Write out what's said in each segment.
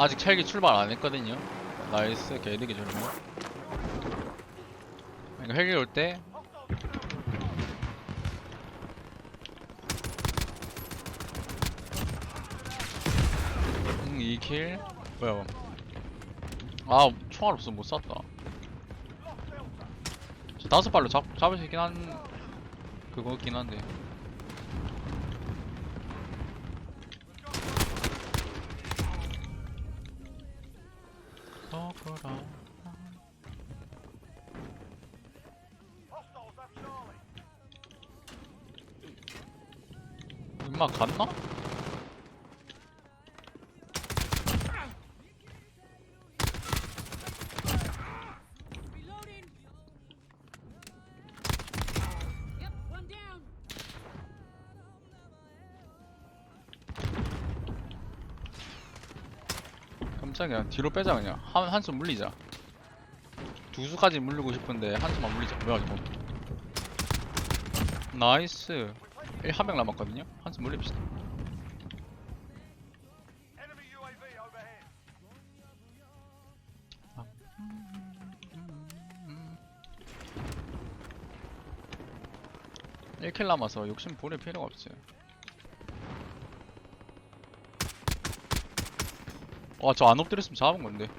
아직 찰기 출발 안 했거든요. 나이스 개득이 저러면. 이거 헬기 올 때. 음, 2킬. 뭐야? 아, 총알 없어 못 쐈다. 저 다섯 발로 잡 잡을 수 있긴 한 그거긴 한데. 거꾸로. 임마 갔나? 깜짝이야 뒤로 빼자 그냥. 한 한숨 물리자. 두 수까지 물리고 싶은데 한숨만 물리자. 뭐야 이거? 나이스. 1한명 남았거든요? 한숨 물립시다. Enemy UAV overhead. 1킬 남아서 욕심 부릴 필요가 없어 와저 안 엎드렸으면 잡은 건데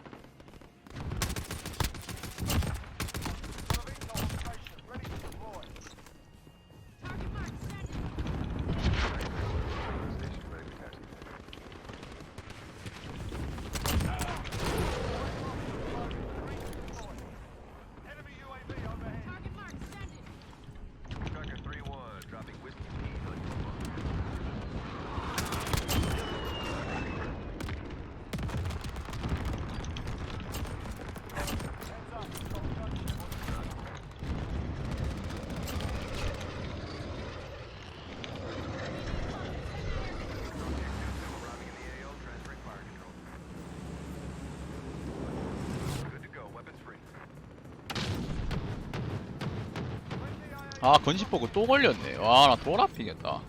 아 건식 보고 또 걸렸네. 와 나 돌아피겠다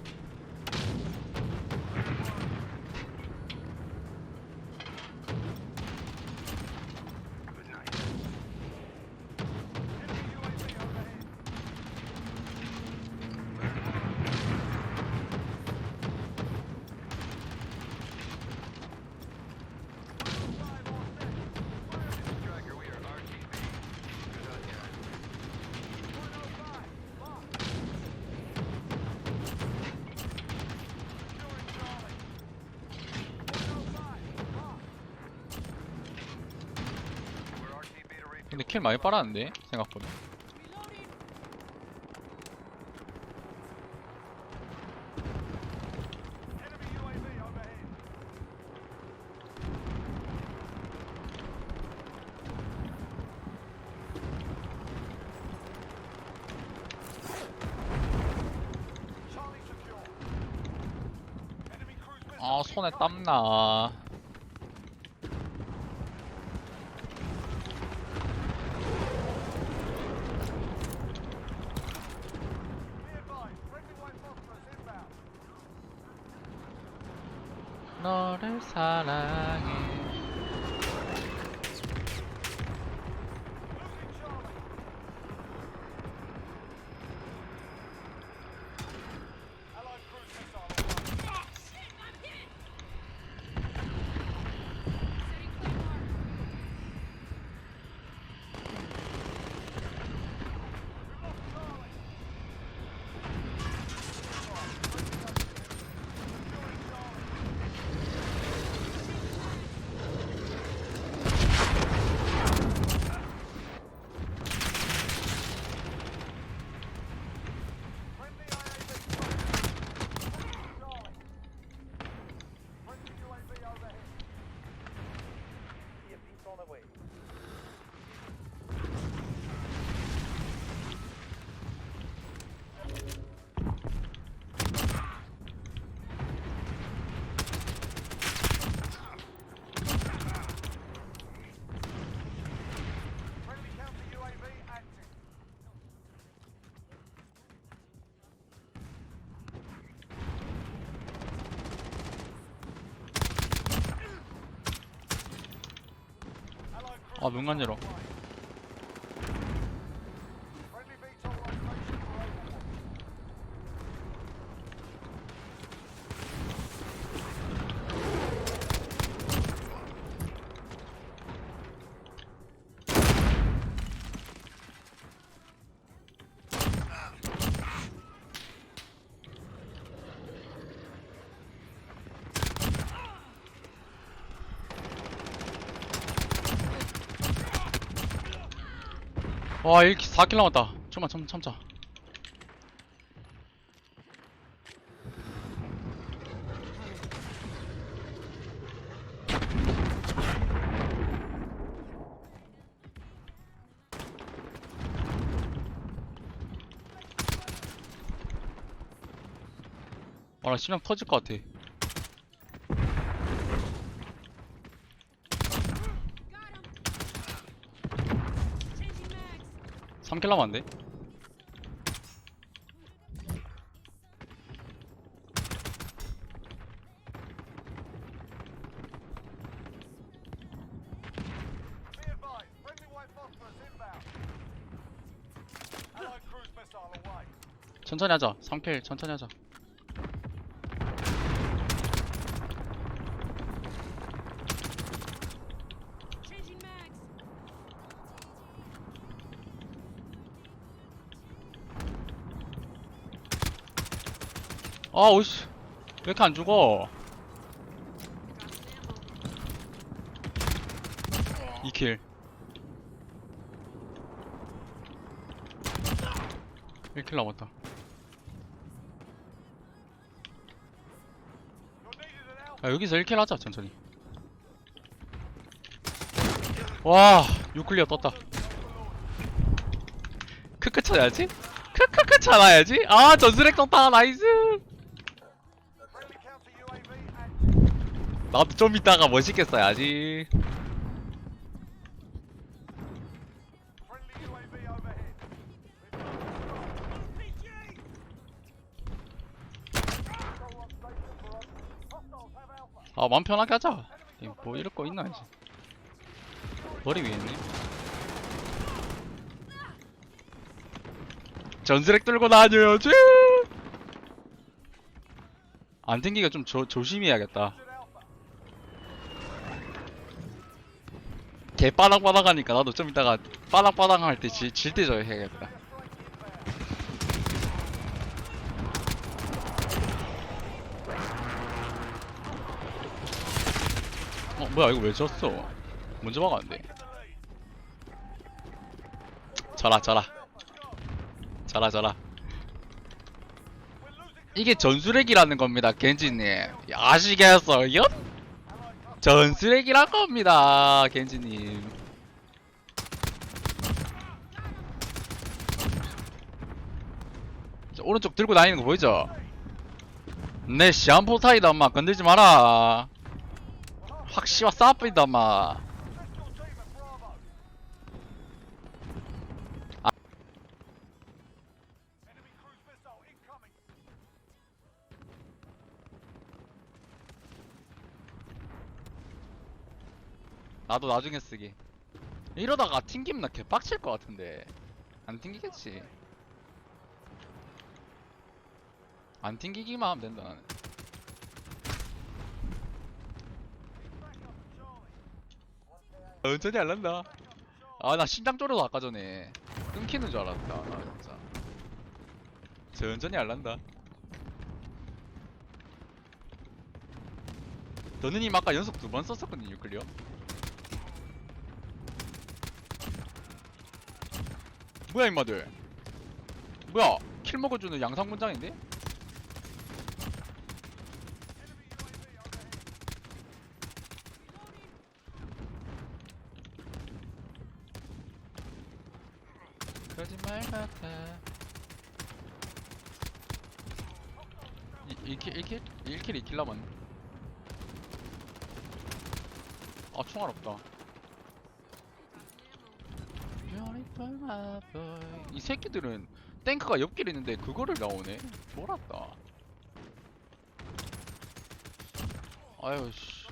근데 킬 많이 빨았는데 생각보다 아 손에 땀나 너를 사랑해 아 문간 열어 와 1킬 4킬 남았다. 좀만 참, 참자. 와나 심장 터질 것 같아 3킬 나면 안 돼. 천천히 하자. 3킬 천천히 하자. 아 오이씨. 왜 이렇게 안 죽어? Dropping ammo. 2킬. 1킬 남았다. 야 여기서 1킬 하자 천천히. 와 6클리어 떴다. 크크 쳐야지? 크크크 쳐놔야지? 아 전술핵 떴다. 나이스 나도 좀 이따가 멋있게 써야지. 아 마음 편하게 하자 이, 뭐 이럴 거 있나 이제 머리 위에 있네 전술핵 들고 다녀야지 안 튕기가 좀 조, 조심해야겠다 개 빠닥빠닥 하니까 나도 좀 이따가 빠닥빠닥 할 때 질때저 해야겠다 어 뭐야 이거 왜 졌어? 먼저 막았는데. 자라 자라. 자라 자라. 이게 전술핵이라는 겁니다 겐지님. 아시겠어요? 전술핵이란 겁니다 겐지님. 자, 오른쪽 들고 다니는 거 보이죠? 내 시한포타이다 엄마 건들지 마라. 확 씨와 싸뿌리다 엄마 나도 나중에 쓰기. 이러다가 튕기면 나 개빡칠 것 같은데. 안 튕기겠지. 안 튕기기만 하면 된다 나는. 천천히 안 난다. 아 나 심장 쫄아서 아까 전에 끊기는 줄 알았다. 나 진짜. 천천히 안 난다. 너느님 아까 연속 두 번 썼었거든요 클리어 뭐야 임마들? 뭐야? 킬 먹어주는 양상군장인데? 거짓말 같아. 1킬 1킬? 1킬 2킬 남았네. 아 총알 없다 이 새끼들은 탱크가 옆길에 있는데 그거를 나오네 놀았다 아유 씨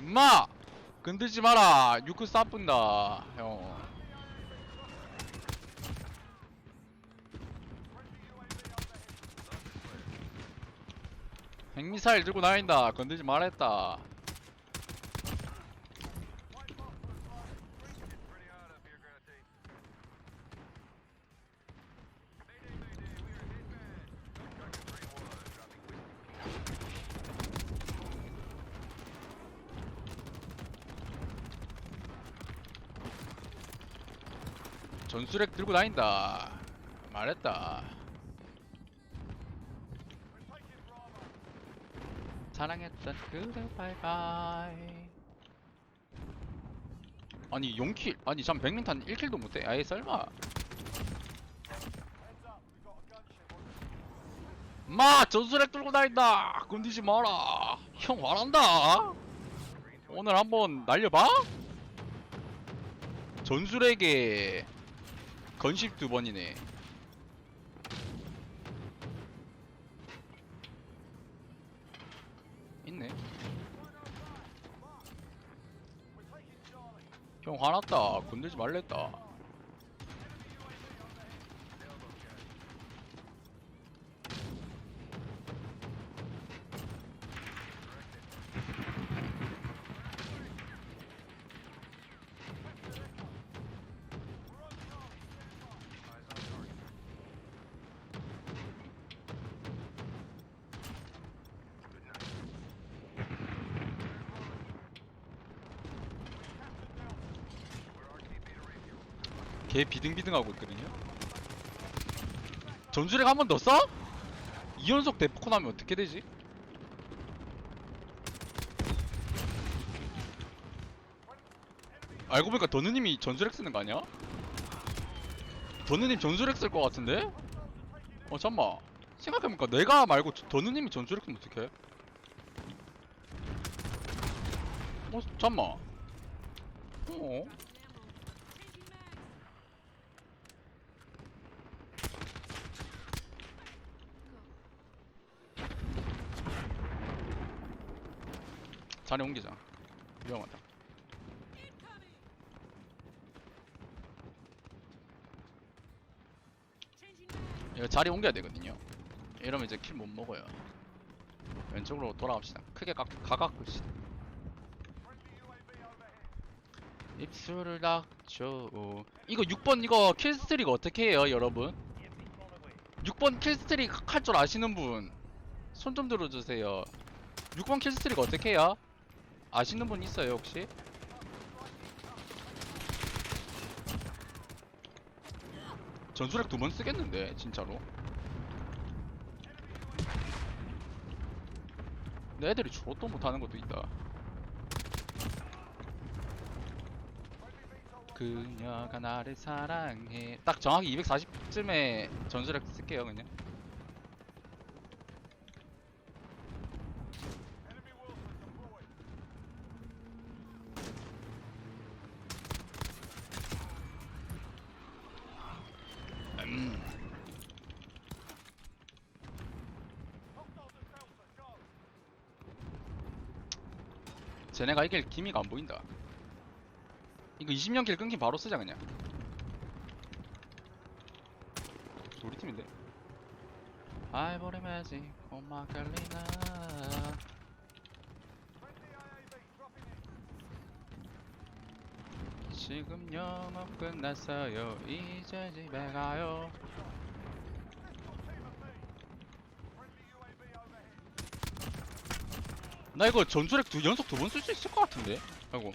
임마! 건들지 마라! 유크 싸뿐다 형 핵미사일 들고 다닌다. 건들지 말했다. It's pretty hot up here, ground team. Mayday, mayday, we are hit bad. Construction 3-1, dropping whiskey. 전술핵 들고 다닌다. 말했다. 사랑했던 그대 바이바이. 아니 0킬 아니 잠 백민탄 1킬도 못해. 아예 설마. 마 전술핵 들고 다닌다. 건드지 마라. 형 화난다. 오늘 한번 날려봐. 전술핵에 건십 두 번이네 형 화났다. 건들지 말랬다 걔 비등비등하고 있거든요 전술핵 한 번 더 써? 2연속 대포코 나면 어떻게 되지? 알고 보니까 더누님이 전술핵 쓰는 거 아니야? 더누님 전술핵 쓸 것 같은데? 어 잠만 생각해보니까 내가 말고 저- 더누님이 전술핵 쓰면 어떡해? 어 잠만 어? 자리 옮기자. 위험하다. 이거 자리 옮겨야 되거든요. 이러면 이제 킬 못 먹어요. 왼쪽으로 돌아갑시다. 크게 각, 가깝시다 입술을 닥쳐 이거 6번 이거 킬스트릭 어떻게 해요 여러분? 6번 킬스트릭 할 줄 아시는 분 손 좀 들어주세요. 6번 킬스트릭 어떻게 해요 아시는 분 있어요 혹시? 전술핵 두 번 쓰겠는데 진짜로? 내 애들이 죽어도 못하는 것도 있다. 그녀가 나를 사랑해. 딱 정확히 240쯤에 전술핵 쓸게요 그냥 쟤네가 이길 기미가 안 보인다. 이거 20년 길 끊긴 바로 쓰자 그냥. 우리 팀인데. 아이보리 매직 오마칼리나 지금 영업 끝났어요 이제 집에 가요 나 이거 전술핵 두 연속 두 번 쓸 수 있을 것 같은데 아이고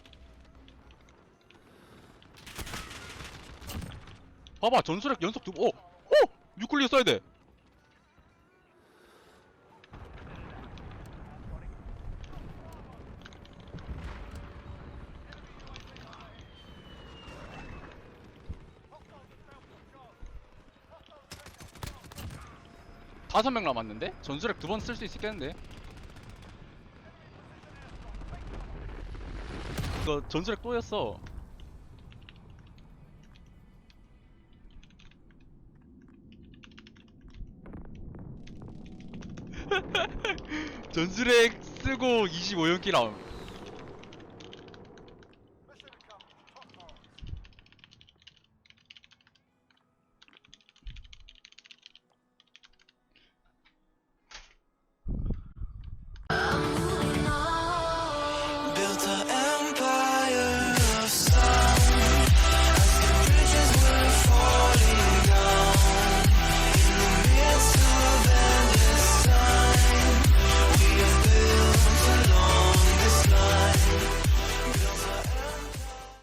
봐봐 전술핵 연속 두 번, 오! 오! 뉴클리어 써야 돼 다섯 명 남았는데? 전술핵 두번 쓸 수 있겠는데? 이거 전술핵 또였어. 전술핵 쓰고 25연기 라운